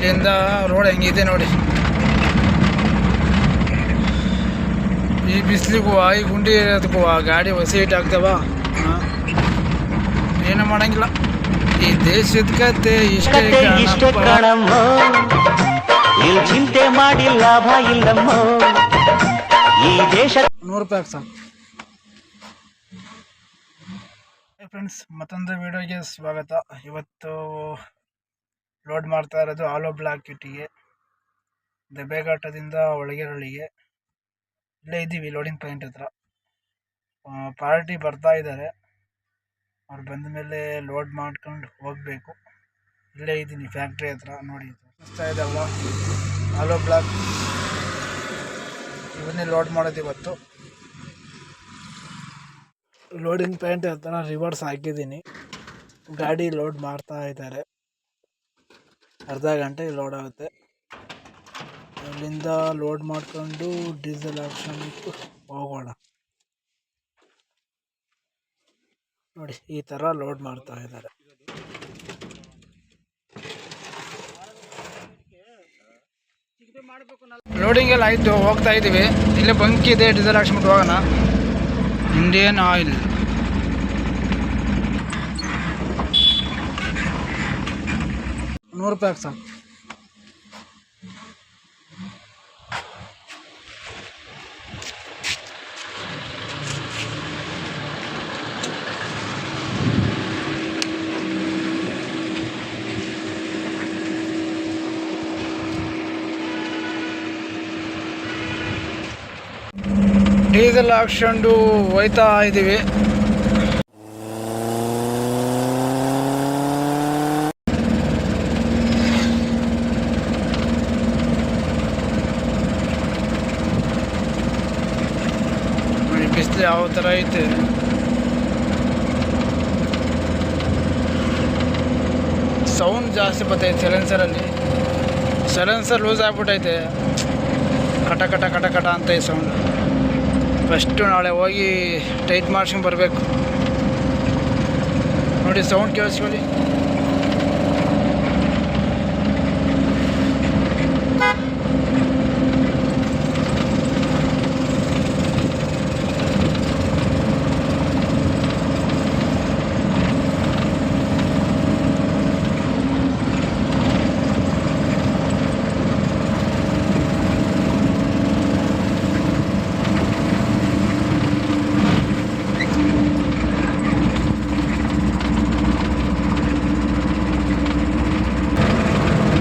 ಇಲ್ಲಿಂದ ರೋಡ್ ಹೆಂಗಿದೆ ನೋಡಿ. ಈ ಬಿಸಿಲಿಗೂ ಈ ಗುಂಡಿ ಇರೋದಕ್ಕೂ ಗಾಡಿ ಹೊಸ ಹೀಟ್ ಆಗ್ತಾವ. ಏನು ಮಾಡಂಗಿಲ್ಲ. ಈ ದೇಶದ ಕತೆ ಇಷ್ಟೇ ಇಷ್ಟೇ ಕಾಣಮ್ಮ. ಇಲ್ಲಿ ಚಿಂತೆ ಮಾಡಿ ಲಾಭ ಇಲ್ಲಮ್ಮ. ಈ ದೇಶ ನೂರು ರೂಪಾಯಿ ಹಾಕ್ಸ ಫ್ರೆಂಡ್ಸ್ ಮತ್ತೊಂದು ವಿಡಿಯೋಗೆ ಸ್ವಾಗತ. ಇವತ್ತು ಲೋಡ್ ಮಾಡ್ತಾ ಇರೋದು ಆಲೋ ಬ್ಲಾಕ್ ಇಟ್ಟಿಗೆ. ದೆಬ್ಬೆಘಾಟದಿಂದ ಒಳಗೆರಳಿಗೆ ಇಲ್ಲೇ ಇದ್ದೀವಿ ಲೋಡಿಂಗ್ ಪಾಯಿಂಟ್ ಹತ್ರ. ಪಾರ್ಟಿ ಬರ್ತಾ ಇದ್ದಾರೆ ಅವ್ರು ಬಂದ ಮೇಲೆ ಲೋಡ್ ಮಾಡ್ಕೊಂಡು ಹೋಗಬೇಕು. ಇಲ್ಲೇ ಇದ್ದೀನಿ ಫ್ಯಾಕ್ಟ್ರಿ ಹತ್ರ, ನೋಡಿ. ಕಾಣಿಸ್ತಾ ಇದೆಲ್ಲ ಆಲೋ ಬ್ಲಾಕ್ ಇವನ್ನೇ ಲೋಡ್ ಮಾಡೋದು ಇವತ್ತು. ಲೋಡಿಂಗ್ ಪ್ಯಾಂಟ್ ಹತ್ರ ರಿವರ್ಸ್ ಹಾಕಿದ್ದೀನಿ. ಗಾಡಿ ಲೋಡ್ ಮಾಡ್ತಾ ಇದ್ದಾರೆ. ಅರ್ಧ ಗಂಟೆ ಲೋಡ್ ಆಗುತ್ತೆ. ಅಲ್ಲಿಂದ ಲೋಡ್ ಮಾಡ್ಕೊಂಡು ಡೀಸೆಲ್ ಆಪ್ಷನ್ ಹೋಗೋಣ. ನೋಡಿ, ಈ ಥರ ಲೋಡ್ ಮಾಡ್ತಾ ಇದ್ದಾರೆ. ಲೋಡಿಂಗ್ ಎಲ್ಲ ಆಯಿತು, ಹೋಗ್ತಾ ಇದ್ದೀವಿ ಇಲ್ಲೇ ಬಂಕ್ ಇದೆ ಡೀಸೆಲ್ ಹಾಕ್ಸ್ಬಿಟ್ಟು ಹೋಗೋಣ. ಇಂಡಿಯನ್ ಆಯಿಲ್ ನೂರು ರೂಪಾಯಿ ಹಾಕ್ ಸಾಕು ಡೀಸೆಲ್ ಹಾಕ್ಸ್ಕೊಂಡು ಹೋಯ್ತಾ ಇದ್ದೀವಿ ನೋಡಿ ಬಿಸಿಲು ಯಾವ ಥರ ಐತೆ. ಸೌಂಡ್ ಜಾಸ್ತಿ ಬರ್ತೈತೆ ಸೈಲೆನ್ಸರಲ್ಲಿ ಸೈಲೆನ್ಸರ್ ಲೂಸ್ ಆಗ್ಬಿಟ್ಟೈತೆ ಕಟ ಕಟ ಕಟ ಕಟ ಅಂತ ಈ ಸೌಂಡ್ ಫಸ್ಟು ನಾಳೆ ಹೋಗಿ ಟೈಟ್ ಮಾಡ್ಸ್ಕೊಂಡು ಬರಬೇಕು. ನೋಡಿ ಸೌಂಡ್ ಕೇಳಿಸ್ಕೊಳ್ಳಿ.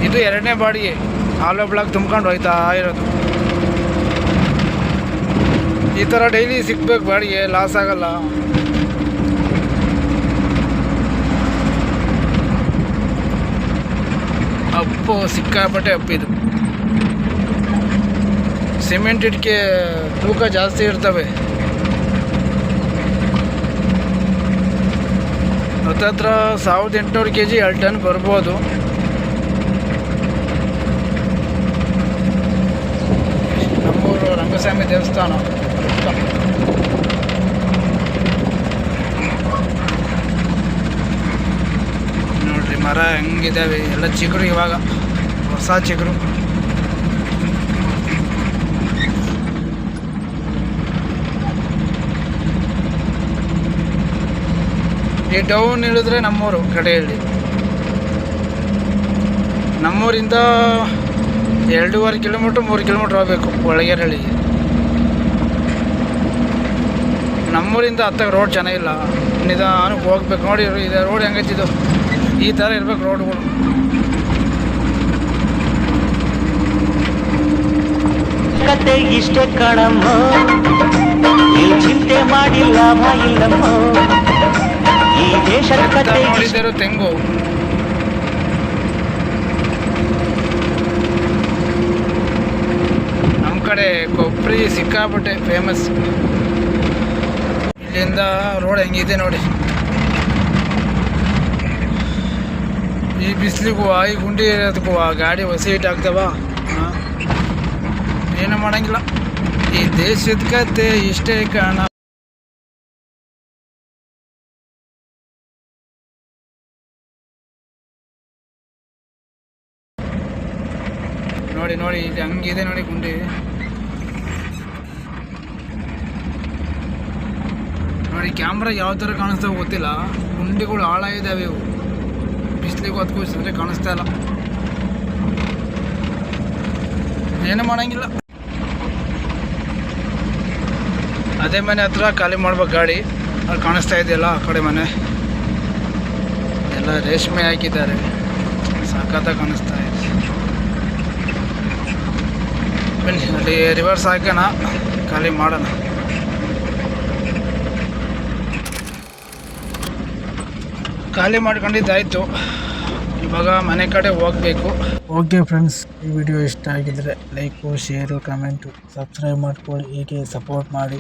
ಇದು ಎರಡನೇ ಬಾಡಿಗೆ. ಆಲೋ ಬ್ಲಾಕ್ ತುಂಬ್ಕೊಂಡು ಹೋಯ್ತಾ ಇರೋದು. ಈ ಥರ ಡೈಲಿ ಸಿಗ್ಬೇಕು ಬಾಡಿಗೆ ಲಾಸ್ ಆಗಲ್ಲ. ಅಪ್ಪು, ಸಿಕ್ಕಾಪಟ್ಟೆ ಅಪ್ಪಿದು ಸಿಮೆಂಟ್ ಇಟ್ಕೆ ತೂಕ ಜಾಸ್ತಿ ಇರ್ತವೆ. ಹತ್ತತ್ರ ಸಾವಿರದ ಎಂಟುನೂರು ಕೆ ಜಿ ಎರಡು ಟನ್ ಬರ್ಬೋದು. ರಂಗಸ್ವಾಮಿ ದೇವಸ್ಥಾನ ನೋಡ್ರಿ ಮರ ಹೆಂಗಿದಾವೆ, ಎಲ್ಲ ಚಿಗುರು ಇವಾಗ, ಹೊಸ ಚಿಗುರು. ಈ ಡೌನ್ ಇಳಿದ್ರೆ ನಮ್ಮೂರು, ಕಡೆಯಲ್ಲಿ. ನಮ್ಮೂರಿಂದ ಎರಡೂವರೆ ಕಿಲೋಮೀಟ್ರ್ ಮೂರು ಕಿಲೋಮೀಟ್ರ್ ಹೋಗ್ಬೇಕು ಒಳಗೆರಳಿಗೆ ನಮ್ಮೂರಿಂದ ಹತ್ತಾಗ ರೋಡ್ ಚೆನ್ನಾಗಿಲ್ಲ ನಿಧಾನಕ್ಕೆ ಹೋಗ್ಬೇಕು. ನೋಡಿ ಇದು ರೋಡ್ ಹೆಂಗೈತಿದ್ದು ಈ ಥರ ಇರ್ಬೇಕು ರೋಡ್ಗಳು ಕತೆ ಇಷ್ಟೇ ಕಣಮ್ಮ. ನೀವು ಚಿಂತೆ ಮಾಡಿಲ್ಲ ಇಲ್ಲಮ್ಮ ಈ ದೇಶದ ಕತೆ ತೆಂಗು? ನಮ್ಮ ಕಡೆ ಕೊಬ್ಬರಿ ಸಿಕ್ಕಾಪಟ್ಟೆ ಫೇಮಸ್ ಇಲ್ಲಿಂದ ರೋಡ್ ಹೆಂಗಿದೆ ನೋಡಿ. ಈ ಬಿಸಿಲಿಗೂ, ಈ ಗುಂಡಿ ಇರೋದಕ್ಕೂ ಗಾಡಿ ಹೊಸ ಹೀಟ್ ಆಗ್ತಾವ ಏನು ಮಾಡಂಗಿಲ್ಲ. ಈ ದೇಶದ ಕತೆ ಇಷ್ಟೇ ಕಾಣ ನೋಡಿ, ಇಲ್ಲಿ ಹಂಗಿದೆ ನೋಡಿ ಗುಂಡಿ. ನೋಡಿ ಕ್ಯಾಮ್ರಾ ಯಾವ ಥರ ಕಾಣಿಸ್ತಾವೆ ಗೊತ್ತಿಲ್ಲ. ಗುಂಡಿಗಳು ಹಾಳಾಗಿದ್ದಾವೆ ಇವು. ಬಿಸಿಲಿಗೆ ಹೊತ್ಕೊ ಸರಿ ಕಾಣಿಸ್ತಾ ಇಲ್ಲ. ಏನು ಮಾಡೋಂಗಿಲ್ಲ. ಅದೇ ಮನೆ ಹತ್ರ ಖಾಲಿ ಮಾಡ್ಬೇಕು ಗಾಡಿ. ಅಲ್ಲಿ ಕಾಣಿಸ್ತಾ ಇದೆಯಲ್ಲ ಆ ಕಡೆ ಮನೆ. ಎಲ್ಲ ರೇಷ್ಮೆ ಹಾಕಿದ್ದಾರೆ. ಸಾಕಾತ ಕಾಣಿಸ್ತಾ ಇದೆ. ಬನ್ನಿ, ಅಲ್ಲಿ ರಿವರ್ಸ್ ಹಾಕೋಣ. ಖಾಲಿ ಮಾಡೋಣ. ಖಾಲಿ ಮಾಡ್ಕೊಂಡಿದ್ದಾಯ್ತು. ಇವಾಗ ಮನೆ ಕಡೆ ಹೋಗಬೇಕು. ಓಕೆ ಫ್ರೆಂಡ್ಸ್, ಈ ವಿಡಿಯೋ ಇಷ್ಟ ಆಗಿದ್ರೆ ಲೈಕು, ಶೇರು, ಕಮೆಂಟು, ಸಬ್ಸ್ಕ್ರೈಬ್ ಮಾಡ್ಕೊಳ್ಳಿ, ಹೀಗೆ ಸಪೋರ್ಟ್ ಮಾಡಿ.